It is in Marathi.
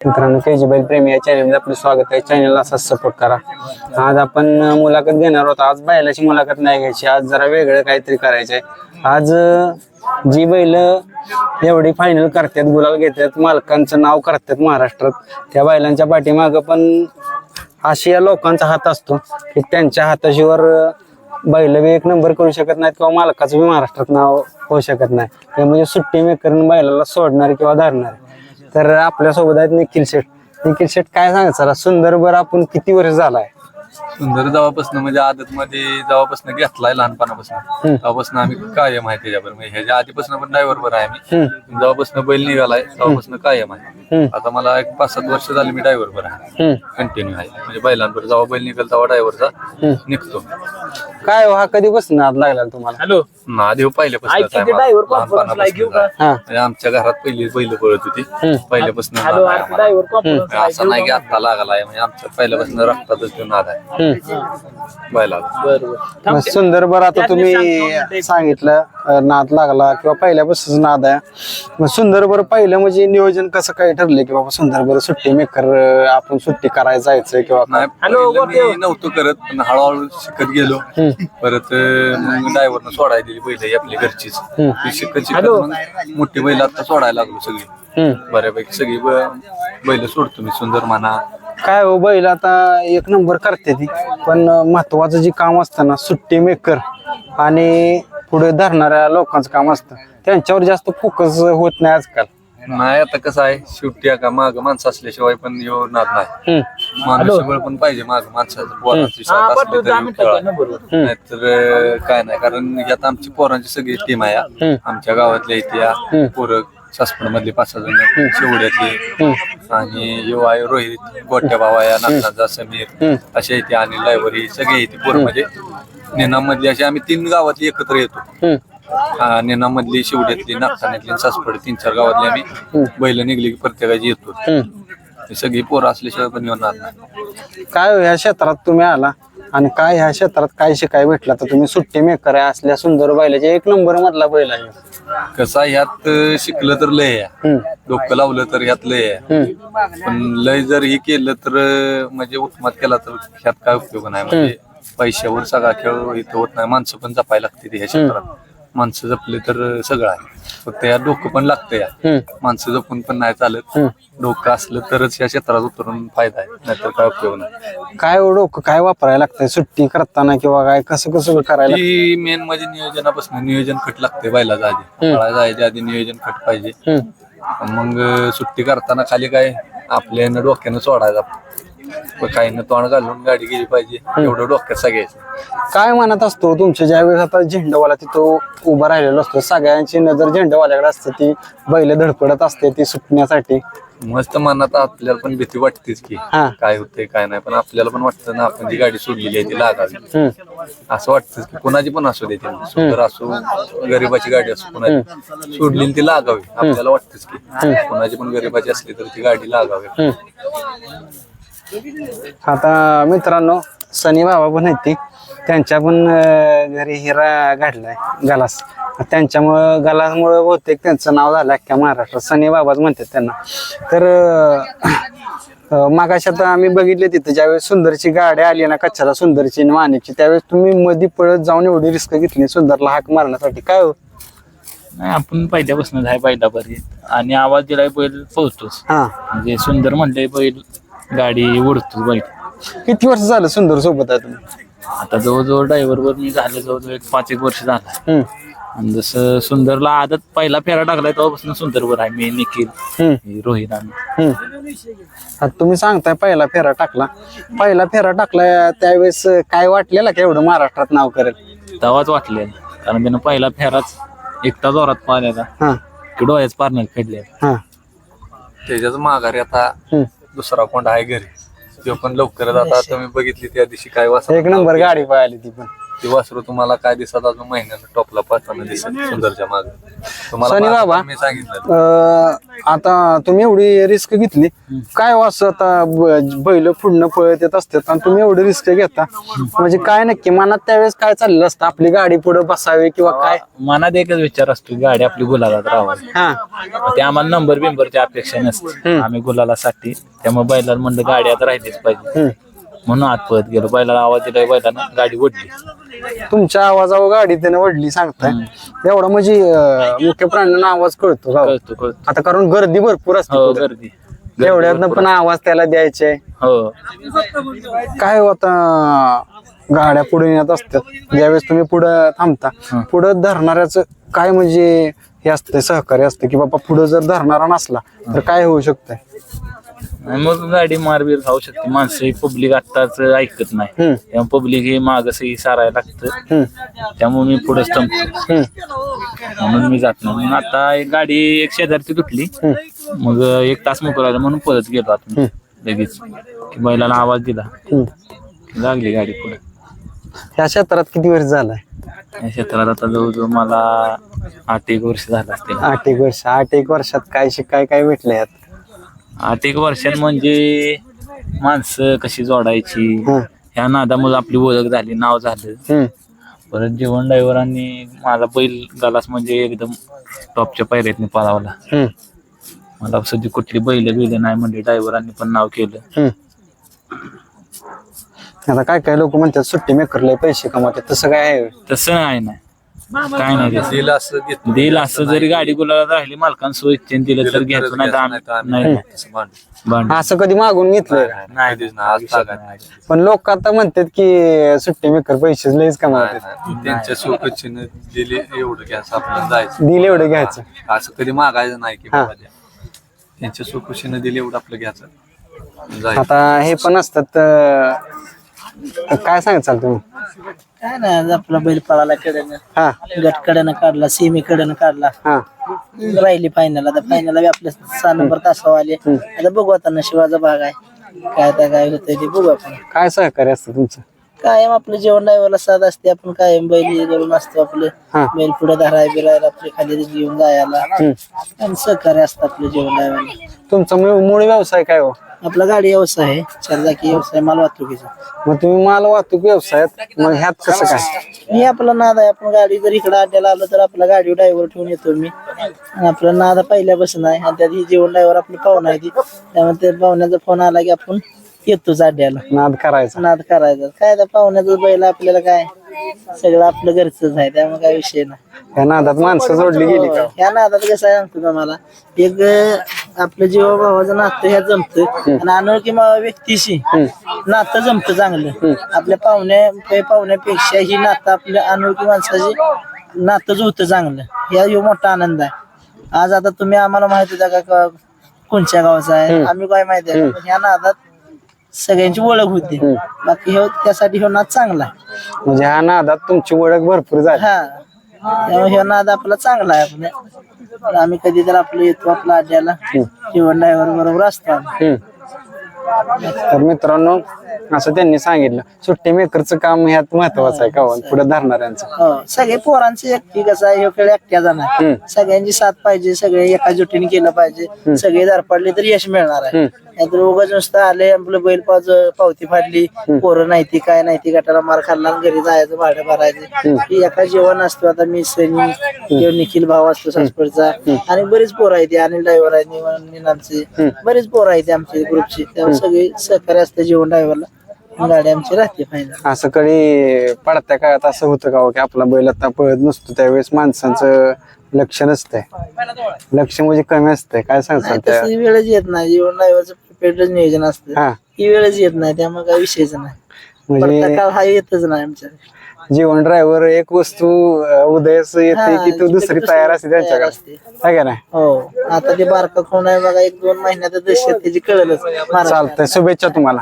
मित्रांनो के जी बैल प्रेमी या चॅनलमध्ये आपलं स्वागत आहे. चॅनलला असाच सपोर्ट करा. आज आपण मुलाखत घेणार आहोत. आज बैलाची मुलाखत नाही घ्यायची. आज जरा वेगळं काहीतरी करायचं आहे आज जी बैल एवढी फायनल करतात गुलाल घेतात मालकांचं नाव करतात महाराष्ट्रात त्या बैलांच्या पाठीमागं पण अशी या लोकांचा हात असतो की त्यांच्या हाताशीवर बैल बी एक नंबर करू शकत नाहीत किंवा मालकाचं बी महाराष्ट्रात नाव होऊ शकत नाही. ते म्हणजे सुट्टी मेकरन बैलाला सोडणार किंवा धरणार. तर आपल्यासोबत आहेत निखिल शेठ निखिल शेठ काय सांगायचं? सुंदर बर आपण किती वर्ष झालाय? सुंदर जेव्हापासून म्हणजे आदत मध्ये जेव्हापासून घेतलाय लहानपणापासून तेव्हापासून आम्ही कायम आहे त्याच्यावर म्हणजे ह्याच्या आधीपासून पण ड्रायव्हर वर आहे आम्ही. जेव्हापासून बैल निघालाय तेव्हापासून कायम आहे. आता मला एक पाच सात वर्ष झाली मी ड्रायव्हर वर आहे. कंटिन्यू आहे. म्हणजे बैलांवर जेव्हा बैल निघाल तेव्हा ड्रायव्हरचा. निघतो. काय हो, हा कधीपासून नाद लागला तुम्हाला? हॅलो. ना देव पहिल्यापासून driver conference ला आहे. म्हणजे आमच्या घरात पहिली बैल पळत होती. पहिल्यापासून असं नाही की आता लागलाय म्हणजे आमच्या पहिल्यापासून रक्तातच तो नाद आहे. बैलाला. बरोबर. सुंदर बर आता तुम्ही सांगितलं अं, नाद लागला किंवा पहिल्यापासून नाद आहे. मग सुंदर बर पहिलं म्हणजे नियोजन कसं काय ठरलं की बाबा सुंदर बर सुट्टी मेकर आपण सुट्टी करायला जायचं किंवा काय? नाही पहिलं मी नव्हतो करत पण हळूहळू शिकत गेलो. परत अं, मग ड्रायव्हरनं सोडायला दिली बैल ही आपली घरचीच. ती शिकत शिकत मग मोठी बैल आता सोडायला लागलो सगळी. हम्म. बऱ्यापैकी सगळी ब- बैल सोडतो मी सुंदर म्हणा. काय हो बैल आता एक नंबर करते ती. पण महत्वाचं जे काम असतं ना सुट्टी मेकर आणि पुढे धरणाऱ्या लोकांचं काम असतं त्यांच्यावर जास्त फोकस होत नाही आजकाल. नाही आता कसं आहे शेवटी का माग माणसं असल्याशिवाय पण नाद नाही. हम्म, माणूस बळ पण पाहिजे माग माणसाचं पोरांची साथ असली तरी. नाहीतर काय नाही कारण यात आमची पोरांची सगळी टीम आहे. आमच्या गावातल्या इथे पोरं सासपड मधले पाच सहा जण शेवड्यातले आणि यो आहे रोहित गोट्या भावा या नागनाचा समीर असे इथे आणि ही सगळे इथे पोरं म्हणजे नेनामधली अशी आम्ही तीन गावातली एकत्र येतो. नेनामधली शेवड्यातली नागठाण्यातली सासपड तीन चार गावातली आम्ही बैल निघली की प्रत्येकाची येतो. सगळी पोरं असल्याशिवाय पण येणार नाही. काय हो, ह्या क्षेत्रात तुम्ही आला? आणि काय ह्या क्षेत्रात काय शिकाय भेटला तर तुम्ही सुट्टी मेकर आहे असल्या सुंदर बैलाचे. एक नंबर मधला बैल आहे. कसं ह्यात शिकलं तर लय आहे. हम्म, डोकं लावलं तर ह्यात लय आहे. हम्म, पण लय जर हे केलं तर म्हणजे उत्मात केला तर ह्यात काय उपयोग नाही. म्हणजे पैशावर सगळा खेळ इथं होत नाही. माणसं पण जपायला लागते ह्या क्षेत्रात. माणसं जपले तर सगळं आहे. फक्त या डोकं पण लागतं या. माणसं जपून पण नाही चालत. डोकं असलं तरच या क्षेत्रात उतरून फायदा आहे. नाहीतर काय उपयोग नाही. काय हो डोकं? काय वापरायला लागतंय? सुट्टी करताना किंवा काय? कसं कसं करायला ही मेन म्हणजे नियोजनापासून नियोजन खट लागते बैलाच्या आधी. पळायला जायच्या आधी नियोजन खट पाहिजे. मग सुट्टी करताना खाली काय आपल्या यानं डोक्यानं सोडायचा. काही न तोंड घालून गाडी गेली पाहिजे. एवढं डोक्यात सगळ्याचं. काय म्हणत असतो तुमच्या ज्यावेळेस आता झेंडावाला तिथं उभा राहिलेलो असतो सगळ्यांची नजर झेंडावाल्याकडे असते ती बैल धडपडत असते ती सुटण्यासाठी. मस्त मनात आपल्याला पण भीती वाटतेच की हा. काय होतंय काय नाही पण आपल्याला पण वाटतं ना आपण जी गाडी सोडलेली आहे ती लागावी. हम्म, असं वाटतं की कोणाची पण असू दे ती. सुंदर असो गरीबाची गाडी असो कोणाची सोडलेली ती लागावी. आपल्याला वाटतंच की कोणाची पण गरीबाची असली तर ती गाडी लागावी. हम्म. आता मित्रांनो सनी बाबा पण आहेत ती. त्यांच्या पण घरी हिरा घडलाय गलास. त्यांच्यामुळं गलासमुळं बहुतेक त्यांचं नाव झालं अख्ख्या महाराष्ट्रात. सनी बाबाच म्हणतात त्यांना. तर मागाशी आता आम्ही बघितले तिथे ज्यावेळेस सुंदरची गाडी आली ना कच्छाला सुंदरची आणि माणिकची त्यावेळेस तुम्ही मध्ये पळत जाऊन एवढी रिस्क घेतली सुंदरला हाक मारण्यासाठी. काय हो? नाही आपण पहिल्यापासून आहे पहिल्यापर्यंत. आणि आवाज दिलाय बैल पोहोचतोच हा. म्हणजे सुंदर म्हणले बैल गाडी उडतोच बैल किती वर्ष झालं सुंदर सोबत आहे तुम्ही? आता जवळजवळ ड्रायव्हर वर मी झालं जवळजवळ एक पाच एक वर्ष झाला. हम्म, आणि जसं सुंदरला आदत पहिला फेरा टाकलाय तेव्हापासून सुंदरवर आहे मी निखिल हम्म. हे रोहित आम्ही. हम्म. आता तुम्ही सांगताय पहिला फेरा टाकला. पहिला फेरा टाकला त्यावेळेस काय वाटलेला का एवढं महाराष्ट्रात नाव करेल? तेव्हाच वाटलेलं. कारण त्यानं पहिला फेराच एकटा जोरात पाहिल्याचा हा. की डोळ्याच पारण्यात फेडले हा. त्याच्याच माघारी आता हम्म. दुसरा कोंडा आहे घरी. तो पण लवकरच आता तुम्ही बघितली त्या दिवशी काय वासा एक नंबर गाडी पळाली ती पण. ती वासरू तुम्हाला काय दिसत अजून महिन्यानं टॉपला पाहताना दिसत सुंदरच्या मागे. तुम्हाला सनी माझं बाबा. मी सांगितलं. अं, आता तुम्ही एवढी रिस्क घेतली. काय वास आता ब- बैल पुढनं पळत येत असतात आणि तुम्ही एवढी रिस्क घेता? म्हणजे काय नक्की? मनात त्यावेळेस काय चाललं असतं? आपली गाडी पुढे बसावी किंवा काय? मनात एकच विचार असतो की गाडी आपली गुलालात राहावी. हा. ते आम्हाला नंबर बिंबरची अपेक्षा नसते. आम्ही गुलालासाठी त्यामुळे बैलाला म्हणलं गाडी आता राहिलीच पाहिजे. हम्म. म्हणून आत पळत गेलो. बैलाला आवाज दिला बैलानं गाडी ओढली. तुमच्या आवाजावर गाडी त्याने वडली सांगताय. एवढा म्हणजे अं, मुख्य प्राण्यांना आवाज कळतो का कळतो कळतो. आता कारण गर्दी भरपूर असते हो. गर्दी. एवढ्यातनं पण आवाज त्याला द्यायचे हो. काय होता गाड्या पुढे येत असतात. ज्यावेळेस तुम्ही पुढे थांबता पुढे धरणाऱ्याच काय म्हणजे हे असतं सहकार्य असतं की बाबा पुढे जर धरणारा नसला तर काय होऊ शकतंय? आणि मग गाडी मारबीर खाऊ शकते. माणसं पब्लिक आत्ताच ऐकत नाही. हम्म, त्यामुळे पब्लिक हे मागसही सारायला लागतं. त्यामुळे मी पुढे थांबतो हम्म, म्हणून मी जात नाही. म्हणून आता एक गाडी एक शेजारची तुटली. मग एक तास मोकळा राहिला म्हणून परत गेलो आता लगेच. की बैलाला आवाज दिला. हम्म. की लागली गाडी पुढे. ह्या क्षेत्रात किती वर्ष झालाय या क्षेत्रात आता जवळजवळ मला आठ एक वर्ष झालं असतील. आठ एक वर्ष. आठ एक वर्षात काय शिकाय काय भेटलं यात? आठ एक वर्षात म्हणजे माणसं कशी जोडायची हं, ह्या नादामुळे आपली ओळख झाली नाव झालं. हम्म, परत जेवण ड्रायव्हरांनी माझा बैल गालास म्हणजे एकदम टॉपच्या पायऱ्यातनी पळावला. हम्म, मला सध्या कुठली बैल बिल नाही म्हणजे ड्रायव्हरांनी पण नाव केलं. हम्म. आता काय काय लोक म्हणतात सुट्टी मेकरला पैसे कमावतात तसं काय आहे? तसं नाही ना. काय नाही तसं. दिलं असं घेतलं देईल असं जरी गाडी गुलाला राहिली मालकांसो इच्छेने दिलं तर घ्यायचो नाही तर आम्ही नाही असं कधी मागून घेतलंय? का? नाही कधीच नाही, आज तागात नाही. पण लोक आता म्हणतात की सुट्टी मेकर पैसे लईच कमावतात. नाही, नाही. त्यांच्या सोबतचीनं दिले एवढं घ्यायचं आपलं जायचं. दिले एवढं घ्यायचं. असं कधी मागायचं नाही की हा. बाबा द्या. त्यांच्या सोबतचीनं दिले एवढं आपलं घ्यायचं. जायचं. आता हे पण असतात अं, काय सांगाल तुम्ही? काय नाही आपला बैल पळाला कडेनं. हा. गट कडेनं काढला सेमी कडेनं काढला. हा. राहिली फायनल आता फायनल आपल्या सहा नंबर तासावर आले. आता बघू आता नशिबाचा भाग आहे. काय आता काय होतंय ते बघू आपण. काय सहकार्य असतं तुमचं? कायम आपलं जेवण ड्रायव्हरला साथ असते. आपण कायम बैल हे करून असतो आपलं. हा. बैल पुढे धराय बिरायला आपले खाली घेऊन जायला. हम्म. आणि सहकार्य असतं आपलं जेवण ड्रायव्हरला. तुमचा मूळ मूळ व्यवसाय काय हो? आपला गाडी व्यवसाय आहे. चारचाकी व्यवसाय माल वाहतुकीचा मग तुम्ही माल वाहतूक व्यवसायात मग ह्यात कसं काय? मी आपला नाद आहे. आपण गाडी जर इकडे अड्ड्याला आलो तर आपला गाडी ड्रायव्हर ठेवून येतो मी. आणि आपला नाद पहिल्यापासून आहे. आणि त्यात ही जेवण ड्रायव्हर आपली पाहुणा आहे ती त्यामुळे ते पाहुण्याचा फोन आला की आपण येतोच अड्ड्याला नाद करायचा. नाद करायचा. काय त्या पाहुण्याचं बैल आपल्याला काय? सगळं आपलं घरचंच आहे. त्यामुळे काय विषय नाही. ह्या नादात माणसं जोडली गेली का? ह्या नादात कसं आहे सांगतो तुम्हाला? एक अं, आपलं जीवा भावाचं नातं ह्या जमतं आणि अनोळखी मा- व्यक्तीशी नातं जमतं चांगलं. आपल्या पाहुण्या पे- पाहुण्यापेक्षा ही नातं आपल्या अनोळखी माणसाची नातं जुळतं चांगलं. या ह्यो मोठा आनंद आहे. आज आता तुम्ही आम्हाला माहिती होता का का कोणत्या गावाचा आहे? आम्ही काय माहिती आहे? पण ह्या नादात सगळ्यांची ओळख होती. बाकी ह्यो त्यासाठी ह्यो नाद चांगला आहे. म्हणजे ह्या नादात तुमची ओळख भरपूर झाली. हा. त्यामुळे ह्यो नाद आपला चांगला आहे. आपल्या आम्ही कधी तर आपलं येतो आपल्या अड्ड्याला जीवन ड्रायव्हर बरोबर असतो आम्ही. हम्म. तर मित्रांनो असं त्यांनी सांगितलं. सुट्टी मेकरचं काम ह्यात महत्वाचं आहे का पुढे धरणाऱ्यांचं हो सगळे पोरांचे एकटी कसं आहे ह्यो खेळ एकट्या जाणार. हम्म. सगळ्यांची साथ पाहिजे सगळे एका जुटीने केलं पाहिजे. सगळे दार पडले तर यश मिळणार आहे. नाहीतर उगाच नुसतं आले आपलं बैल पाच पावती फाडली पोरं नाही ती काय नाही ती गटाला मार खाल्ला आणि घरी जायचं भाडं भरायचं. ही एका जेवण असतो आता मी सनी किंवा निखिल भाव असतो सासपडचा आणि बरीच पोरं आहेत अनिल ड्रायव्हर आहेत निनामचे बरेच पोरं आहेत आमच्या ग्रुपची. त्यामुळे सगळे सहकार्य असते जेवण ड्रायव्हरला. गाडी आमची राहते फायनल असं कधी पडत्या काळात असं होतं का हो की आपला बैल आता पळत नसतो त्यावेळेस माणसांचं लक्ष नसतंय. लक्ष म्हणजे कमी असतंय. काय सांगतात तशी वेळच येत नाही. जीवन ड्रायव्हरचं प्रिपेअर्डच नियोजन असतं हा. ही वेळच येत नाही त्यामुळे काही विषयच नाही. म्हणजे काळ हा येतच नाही आमच्या जीवन ड्रायव्हर एक वस्तू अं, उदयस येते की तू दुसरी तयार असते त्यांच्याकडे. असते. आहे का नाही? हो. आता ते बारका कोण आहे बघा एक दोन महिन्यात दशत त्याची कळलंच. महाराष्ट्रात. चालतंय. शुभेच्छा तुम्हाला.